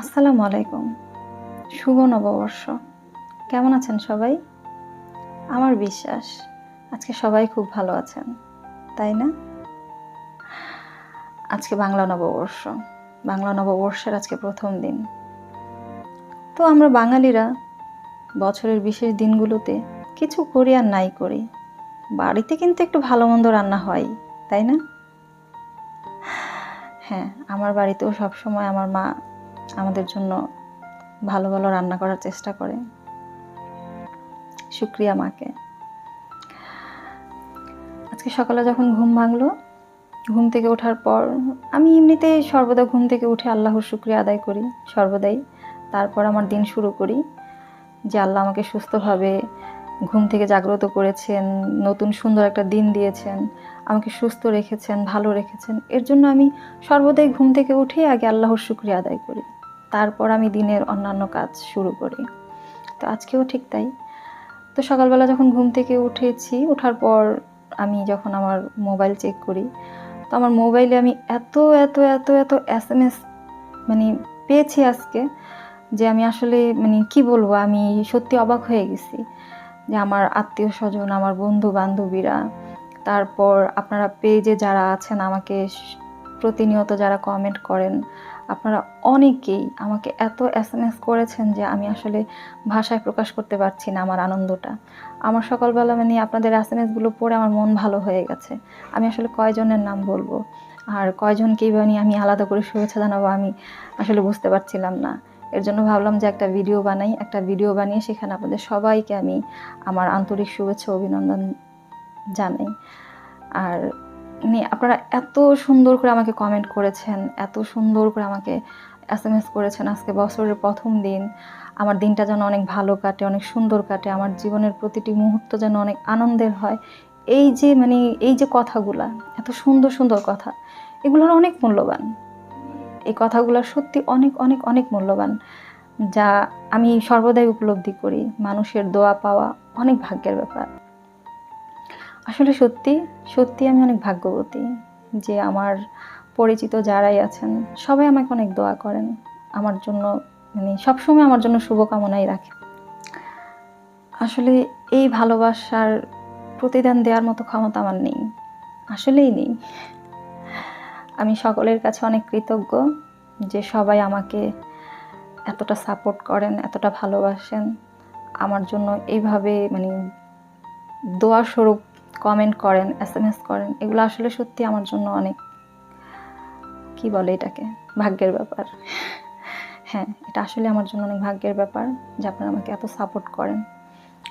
আসসালামু আলাইকুম। শুভ নববর্ষ। কেমন আছেন সবাই? আমার বিশ্বাস, আজকে সবাই খুব ভালো আছেন, তাই না? আজকে বাংলা নববর্ষ, বাংলা নববর্ষের আজকে প্রথম দিন। তো আমরা বাঙালিরা বছরের বিশেষ দিনগুলোতে কিছু করি আর নাই করি। বাড়িতে কিন্তু একটু ভালো মন্দ রান্না হয়, তাই না? হ্যাঁ আমার বাড়িতেও সবসময় আমার মা আমাদের জন্য ভালো ভালো রান্না করার চেষ্টা করে। শুক্রিয়া মাকে। আজকে সকালে যখন ঘুম ভাঙলো, ঘুম থেকে ওঠার পর আমি এমনিতেই সর্বদা ঘুম থেকে উঠে আল্লাহর শুক্রিয়া আদায় করি, সর্বদাই। তারপর আমার দিন শুরু করি যে আল্লাহ আমাকে সুস্থভাবে ঘুম থেকে জাগ্রত করেছেন, নতুন সুন্দর একটা দিন দিয়েছেন, আমাকে সুস্থ রেখেছেন, ভালো রেখেছেন। এর জন্য আমি সর্বদাই ঘুম থেকে উঠে আগে আল্লাহর শুক্রিয়া আদায় করি। তারপর আমি দিনের অন্যান্য কাজ শুরু করি। তো আজকেও ঠিক তাই। তো সকালবেলা যখন ঘুম থেকে উঠেছি ওঠার পর আমি যখন আমার মোবাইল চেক করি, তো আমার মোবাইলে আমি এত এত এত এত এস এম এস মানে পেয়েছি আজকে যে আমি আসলে মানে কি বলব, আমি সত্যি অবাক হয়ে গেছি যে আমার আত্মীয় স্বজন আমার বন্ধু বান্ধবীরা তারপর আপনারা পেজে যারা আছেন, আমাকে প্রতিনিয়ত যারা কমেন্ট করেন আপনারা অনেকেই আমাকে এত এস এম এস করেছেন যে আমি আসলে ভাষায় প্রকাশ করতে পারছি না আমার আনন্দটা। আমার সকালবেলা মানে আপনাদের এস এম এসগুলো পড়ে আমার মন ভালো হয়ে গেছে। আমি আসলে কয়জনের নাম বলব? আর কয়জনকেই বা আমি আলাদা করে শুভেচ্ছা জানাব আমি আসলে বুঝতে পারছিলাম না। এর জন্য ভাবলাম যে একটা ভিডিও বানাই। একটা ভিডিও বানিয়ে সেখানে আপনাদের সবাইকে আমি আমার আন্তরিক শুভেচ্ছা অভিনন্দন জানাই। আর মানে আপনারা এত সুন্দর করে আমাকে কমেন্ট করেছেন, এত সুন্দর করে আমাকে এস এম এস করেছেন আজকে বছরের প্রথম দিন। আমার দিনটা যেন অনেক ভালো কাটে, অনেক সুন্দর কাটে, আমার জীবনের প্রতিটি মুহূর্ত যেন অনেক আনন্দের হয়। এই যে মানে এই যে কথাগুলা, এত সুন্দর সুন্দর কথা এগুলোর অনেক মূল্যবান। এই কথাগুলো সত্যি অনেক অনেক অনেক মূল্যবান, যা আমি সর্বদাই উপলব্ধি করি। মানুষের দোয়া পাওয়া অনেক ভাগ্যের ব্যাপার। আসলে সত্যি সত্যি আমি অনেক ভাগ্যবতী যে আমার পরিচিত যারাই আছেন, সবাই আমাকে অনেক দোয়া করেন, আমার জন্য মানে সবসময় আমার জন্য শুভকামনাই রাখে আসলে এই ভালোবাসার প্রতিদান দেওয়ার মতো ক্ষমতা আমার নেই, আসলেই নেই। আমি সকলের কাছে অনেক কৃতজ্ঞ যে সবাই আমাকে এতটা সাপোর্ট করেন, এতটা ভালোবাসেন, আমার জন্য এইভাবে মানে দোয়া স্বরূপ কমেন্ট করেন এস এম এস করেন, এগুলো আসলে সত্যি আমার জন্য অনেক, কি বলে এটাকে, ভাগ্যের ব্যাপার। হ্যাঁ এটা আসলে আমার জন্য অনেক ভাগ্যের ব্যাপার যে আপনারা আমাকে এত সাপোর্ট করেন।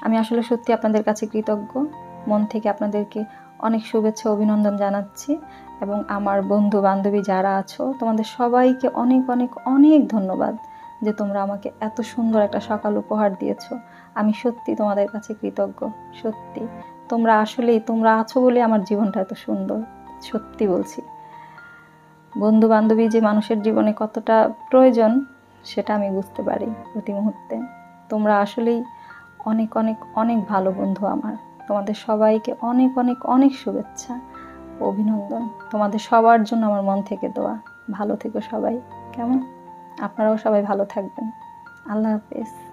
আমি আসলে সত্যি আপনাদের কাছে কৃতজ্ঞ। মন থেকে আপনাদেরকে অনেক শুভেচ্ছা, অভিনন্দন জানাচ্ছি এবং আমার বন্ধু বান্ধবী যারা আছো, তোমাদের সবাইকে অনেক অনেক অনেক ধন্যবাদ যে তোমরা আমাকে এত সুন্দর একটা সকাল উপহার দিয়েছ। সত্যি তোমাদের কাছে কৃতজ্ঞ, সত্যি। তোমরা আসলেই, তোমরা আছো বলে আমার জীবনটা এত সুন্দর, সত্যি বলছি। বন্ধু বান্ধবী যে মানুষের জীবনে কতটা প্রয়োজন, সেটা আমি বুঝতে পারি প্রতি মুহূর্তে। তোমরা আসলেই অনেক অনেক অনেক ভালো বন্ধু আমার। তোমাদের সবাইকে অনেক অনেক অনেক শুভেচ্ছা, অভিনন্দন। তোমাদের সবার জন্য আমার মন থেকে দোয়া। ভালো থেকো সবাই। কেমন? আপনারাও সবাই ভালো থাকবেন। আল্লাহ হাফেজ।